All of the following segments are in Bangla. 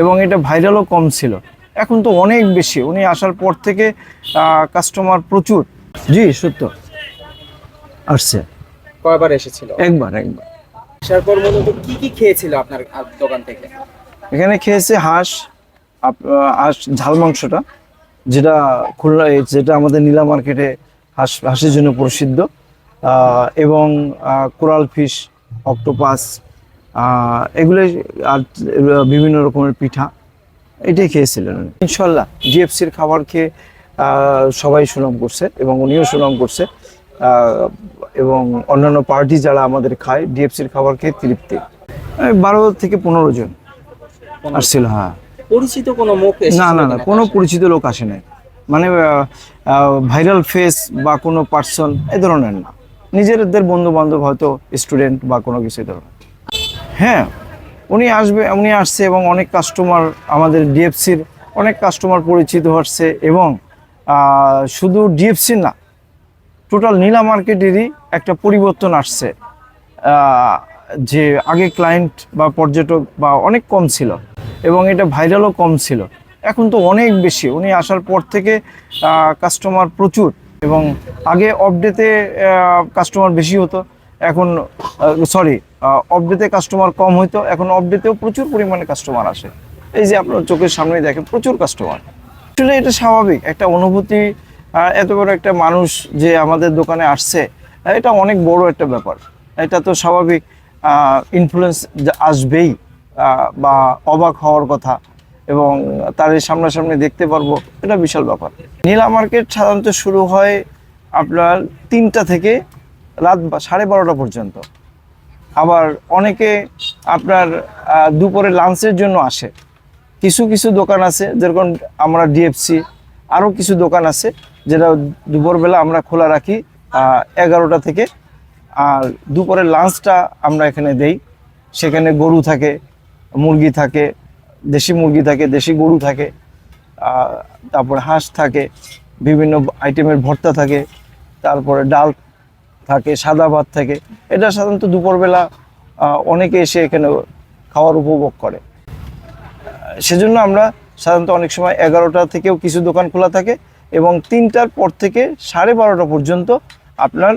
এবং এটা ভাইরালও কম ছিল। এখন তো অনেক বেশি। উনি আসার পর থেকে কাস্টমার প্রচুর। জি সত্য। আসছে। কয়বার এসেছিল? একবার একবার। আসার পর মূলত কি কি খেয়েছিল আপনার দোকান থেকে? এখানে খেয়েছে হাঁস হাঁস ঝাল মাংসটা যেটা খুলনা যেটা আমাদের নীলা মার্কেটে হাঁস হাঁসের জন্য প্রসিদ্ধ। এবং কোরাল ফিশ অক্টোপাস এগুলো আর বিভিন্ন রকমের পিঠা এটাই খেয়েছিলেন উনি। ইনশাল্লাহ জিএফসির খাবার খেয়ে সবাই সুনাম করছে এবং উনিও সুনাম করছে এবং অন্যান্য পার্টি যারা আমাদের খায় ডিএফসির খাবার খেয়ে তৃপ্তি। বারো থেকে পনেরো জন আসছিল হ্যাঁ। পরিচিত কোনো মুখ না না না কোনো পরিচিত লোক আসে নাই। মানে ভাইরাল ফেস বা কোনো পার্সন এ ধরনের না। নিজেদের বন্ধু বান্ধব হয়তো স্টুডেন্ট বা কোনো কিছু ধরনের। হ্যাঁ উনি আসবে, উনি আসছে এবং অনেক কাস্টমার আমাদের ডিএফসির অনেক কাস্টমার পরিচিত হচ্ছে এবং শুধু ডিএফসির না টোটাল নীলা মার্কেটেরই একটা পরিবর্তন আসছে। যে আগে ক্লায়েন্ট বা পর্যটক বা অনেক কম ছিল এবং এটা ভাইরালও কম ছিল। এখন তো অনেক বেশি, উনি আসার পর থেকে কাস্টমার প্রচুর এবং আগে অপডেতে কাস্টমার বেশি হতো। এখন সরি অপডেতে কাস্টমার কম হতো এখন অপডেতেও প্রচুর পরিমাণে কাস্টমার আসে। এই যে আপনার চোখের সামনে দেখেন, প্রচুর কাস্টমার আসলে এটা স্বাভাবিক, একটা অনুভূতি এত বড় একটা মানুষ যে আমাদের দোকানে আসছে এটা অনেক বড় একটা ব্যাপার। এটা তো স্বাভাবিক ইনফ্লুয়েন্স আসবেই বা অবাক হওয়ার কথা, এবং তার সামনাসামনি দেখতে পারব, এটা বিশাল ব্যাপার। নীলা মার্কেট সাধারণত শুরু হয় আপনার তিনটা থেকে রাত সাড়ে বারোটা পর্যন্ত। আবার অনেকে আপনার দুপুরে লাঞ্চের জন্য আসে। কিছু কিছু দোকান আছে, যেরকম আমরা ডিএফসি আরও কিছু দোকান আছে, যেটা দুপুরবেলা আমরা খোলা রাখি এগারোটা থেকে। আর দুপুরের লাঞ্চটা আমরা এখানে দেই। সেখানে গরু থাকে, মুরগি থাকে, দেশি মুরগি থাকে, দেশি গরু থাকে তারপরে হাঁস থাকে, বিভিন্ন আইটেমের ভর্তা থাকে, তারপরে ডাল থাকে, সাদা ভাত থাকে। এটা সাধারণত দুপুরবেলা অনেকে এসে এখানে খাওয়ার উপভোগ করে। সেজন্য আমরা সাধারণত অনেক সময় এগারোটা থেকেও কিছু দোকান খোলা থাকে এবং তিনটার পর থেকে সাড়ে বারোটা পর্যন্ত আপনার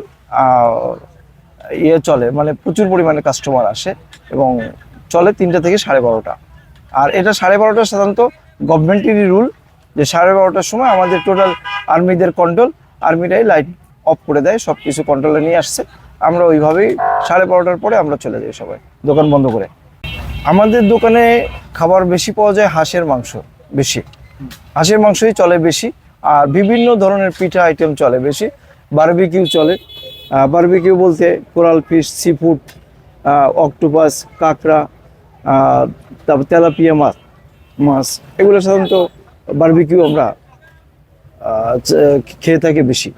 ইয়ে চলে। মানে প্রচুর পরিমাণে কাস্টমার আসে এবং চলে তিনটা থেকে সাড়ে বারোটা। আর এটা সাড়ে বারোটা সাধারণত গভর্নমেন্টেরই রুল যে সাড়ে বারোটার সময় আমাদের টোটাল আর্মিদের কন্ট্রোল আর্মিরাই লাইট অফ করে দেয় সব কিছু কন্ট্রোলে নিয়ে আসছে। আমরা ওইভাবেই সাড়ে বারোটার পরে আমরা চলে যাই সবাই। দোকান বন্ধ করে। আমাদের দোকানে খাবার বেশি পাওয়া যায় হাঁসের মাংস বেশি। হাঁসের মাংসই চলে বেশি, আর বিভিন্ন ধরনের পিঠা আইটেম চলে বেশি। বারবিকিউ চলে। বারবিকিউ বলতে coral fish sea food octopus কাঁকড়া তারপর তেলাপিয়া মাছ মাছ। এগুলো সাধারণত বারবিকিউ আমরা খেয়ে থাকি বেশি।